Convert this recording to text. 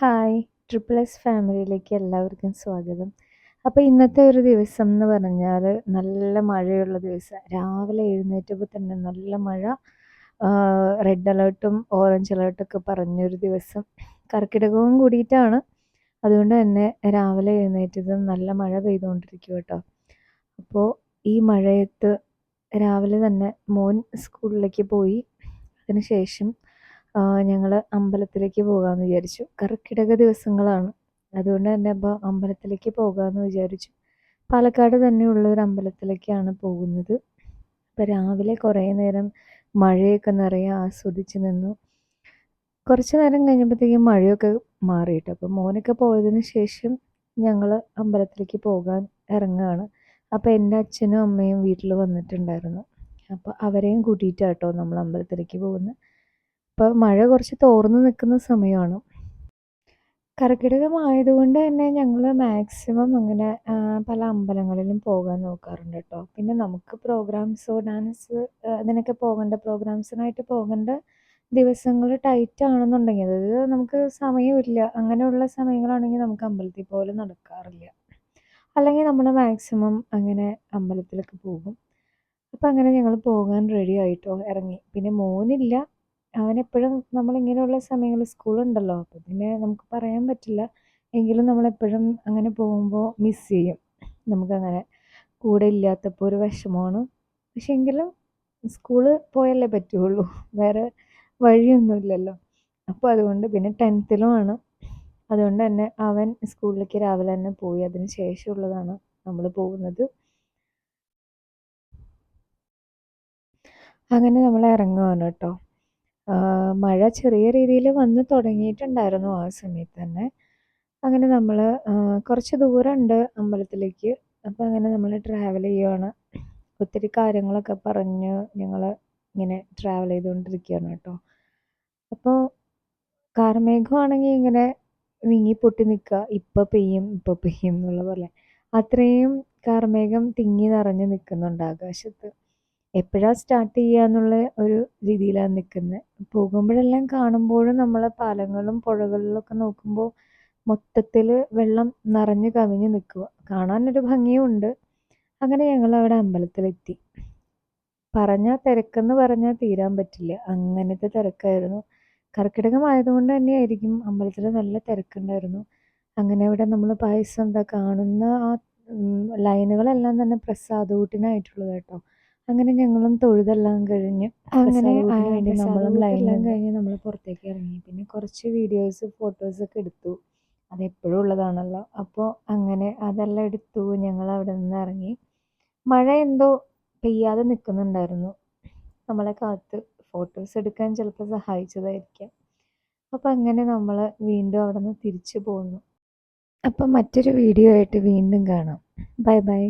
Hi. Triple S ഫാമിലിയിലേക്ക് എല്ലാവർക്കും സ്വാഗതം. അപ്പോൾ ഇന്നത്തെ ഒരു ദിവസം എന്ന് പറഞ്ഞാൽ നല്ല മഴയുള്ള ദിവസം. രാവിലെ എഴുന്നേറ്റപ്പോൾ തന്നെ നല്ല മഴ. റെഡ് അലേർട്ടും ഓറഞ്ച് അലേർട്ടൊക്കെ പറഞ്ഞൊരു ദിവസം. കർക്കിടകവും കൂടിയിട്ടാണ്. അതുകൊണ്ട് തന്നെ രാവിലെ എഴുന്നേറ്റതും നല്ല മഴ പെയ്തുകൊണ്ടിരിക്കും കേട്ടോ. അപ്പോൾ ഈ മഴയത്ത് രാവിലെ തന്നെ മോൻ സ്കൂളിലേക്ക് പോയി. അതിനുശേഷം ഞങ്ങൾ അമ്പലത്തിലേക്ക് പോകാമെന്ന് വിചാരിച്ചു. കർക്കിടക ദിവസങ്ങളാണ്. അതുകൊണ്ട് തന്നെ അപ്പോൾ അമ്പലത്തിലേക്ക് പോകാമെന്ന് വിചാരിച്ചു. പാലക്കാട് തന്നെയുള്ള ഒരു അമ്പലത്തിലേക്കാണ് പോകുന്നത്. അപ്പോൾ രാവിലെ കുറേ നേരം മഴയൊക്കെ നിറയെ ആസ്വദിച്ച് നിന്നു. കുറച്ച് നേരം കഴിഞ്ഞപ്പോഴത്തേക്കും മഴയൊക്കെ മാറിയിട്ട് അപ്പോൾ മോനൊക്കെ പോയതിന് ശേഷം ഞങ്ങൾ അമ്പലത്തിലേക്ക് പോകാൻ ഇറങ്ങുകയാണ് അപ്പോൾ എന്റെ അച്ഛനും അമ്മയും വീട്ടിൽ വന്നിട്ടുണ്ടായിരുന്നു. അപ്പോൾ അവരെയും കൂട്ടിയിട്ടാട്ടോ നമ്മൾ അമ്പലത്തിലേക്ക് പോകുന്നത് ഇപ്പോൾ മഴ കുറച്ച് തോർന്ന് നിൽക്കുന്ന സമയമാണ്. കർക്കിടകമായതുകൊണ്ട് തന്നെ ഞങ്ങൾ മാക്സിമം അങ്ങനെ പല അമ്പലങ്ങളിലും പോകാൻ നോക്കാറുണ്ട് കേട്ടോ പിന്നെ നമുക്ക് പ്രോഗ്രാംസോ ഡാൻസ് അതിനൊക്കെ പോകേണ്ട പ്രോഗ്രാംസിനായിട്ട് പോകേണ്ട ദിവസങ്ങൾ ടൈറ്റ് ആണെന്നുണ്ടെങ്കിൽ അതായത് നമുക്ക് സമയമില്ല. അങ്ങനെയുള്ള സമയങ്ങളാണെങ്കിൽ നമുക്ക് അമ്പലത്തിൽ പോലും നടക്കാറില്ല. അല്ലെങ്കിൽ നമ്മൾ മാക്സിമം അങ്ങനെ അമ്പലത്തിലൊക്കെ പോകും. അപ്പം അങ്ങനെ ഞങ്ങൾ പോകാൻ റെഡി ആയിട്ടോ ഇറങ്ങി. പിന്നെ മോനില്ല. അവനെപ്പോഴും നമ്മളിങ്ങനെയുള്ള സമയങ്ങളിൽ സ്കൂളുണ്ടല്ലോ. അപ്പോൾ പിന്നെ നമുക്ക് പറയാൻ പറ്റില്ല. എങ്കിലും നമ്മളെപ്പോഴും അങ്ങനെ പോകുമ്പോൾ മിസ് ചെയ്യും. നമുക്കങ്ങനെ കൂടെ ഇല്ലാത്തപ്പോൾ ഒരു വിഷമമാണ്. പക്ഷെ എങ്കിലും സ്കൂൾ പോയല്ലേ പറ്റുള്ളൂ. വേറെ വഴിയൊന്നുമില്ലല്ലോ. അപ്പോൾ അതുകൊണ്ട് പിന്നെ ടെൻത്തിലുമാണ് അതുകൊണ്ട് തന്നെ അവൻ സ്കൂളിലേക്ക് രാവിലെ തന്നെ പോയി. അതിന് ശേഷമുള്ളതാണ് നമ്മൾ പോകുന്നത്. അങ്ങനെ നമ്മൾ ഇറങ്ങുവാണ് കേട്ടോ. മഴ ചെറിയ രീതിയിൽ വന്ന് തുടങ്ങിയിട്ടുണ്ടായിരുന്നു ആ സമയത്ത് തന്നെ. അങ്ങനെ നമ്മൾ കുറച്ച് ദൂരമുണ്ട് അമ്പലത്തിലേക്ക്. അപ്പോൾ അങ്ങനെ നമ്മൾ ട്രാവൽ ചെയ്യുകയാണ് ഒത്തിരി കാര്യങ്ങളൊക്കെ പറഞ്ഞ് ഞങ്ങൾ ഇങ്ങനെ ട്രാവൽ ചെയ്തുകൊണ്ടിരിക്കുകയാണ് കേട്ടോ. അപ്പോൾ കാർമേഘമാണെങ്കിൽ ഇങ്ങനെ വിങ്ങി പൊട്ടി നിൽക്കുക. ഇപ്പം പെയ്യും ഇപ്പം പെയ്യും എന്നുള്ള പോലെ. അത്രയും കാർമേഘം തിങ്ങി നിറഞ്ഞ് നിൽക്കുന്നുണ്ട് ആകാശത്ത്. എപ്പോഴാണ് സ്റ്റാർട്ട് ചെയ്യുക എന്നുള്ള ഒരു രീതിയിലാണ് നിൽക്കുന്നത് പോകുമ്പോഴെല്ലാം കാണുമ്പോഴും നമ്മൾ പാലങ്ങളും പുഴകളിലൊക്കെ നോക്കുമ്പോൾ മൊത്തത്തിൽ വെള്ളം നിറഞ്ഞ് കവിഞ്ഞ് നിൽക്കുക. കാണാനൊരു ഭംഗിയുണ്ട്. അങ്ങനെ ഞങ്ങൾ അവിടെ അമ്പലത്തിലെത്തി. പറഞ്ഞാൽ തിരക്കെന്ന് പറഞ്ഞാൽ തീരാൻ പറ്റില്ല. അങ്ങനത്തെ തിരക്കായിരുന്നു. കർക്കിടകമായതുകൊണ്ട് തന്നെയായിരിക്കും അമ്പലത്തിൽ നല്ല തിരക്കുണ്ടായിരുന്നു. അങ്ങനെ അവിടെ നമ്മൾ പായസം എന്താ കാണുന്ന ആ ലൈനുകളെല്ലാം തന്നെ പ്രസാദൂട്ടിനായിട്ടുള്ളത് കേട്ടോ. അങ്ങനെ ഞങ്ങളും തൊഴുതെല്ലാം കഴിഞ്ഞ് അങ്ങനെ വേണ്ടി നമ്മളും ലൈനെല്ലാം കഴിഞ്ഞ് നമ്മൾ പുറത്തേക്ക് ഇറങ്ങി. പിന്നെ കുറച്ച് വീഡിയോസ് ഫോട്ടോസൊക്കെ എടുത്തു. അതെപ്പോഴും ഉള്ളതാണല്ലോ. അപ്പോൾ അങ്ങനെ അതെല്ലാം എടുത്തു. ഞങ്ങൾ അവിടെ നിന്ന് ഇറങ്ങി. മഴ എന്തോ പെയ്യാതെ നിൽക്കുന്നുണ്ടായിരുന്നു നമ്മളെ കാത്ത് ഫോട്ടോസ് എടുക്കാൻ ചിലപ്പോൾ സഹായിച്ചതായിരിക്കാം. അപ്പോൾ അങ്ങനെ നമ്മൾ വീണ്ടും അവിടെ നിന്ന് തിരിച്ചു പോന്നു. അപ്പം മറ്റൊരു വീഡിയോ ആയിട്ട് വീണ്ടും കാണാം. Bye bye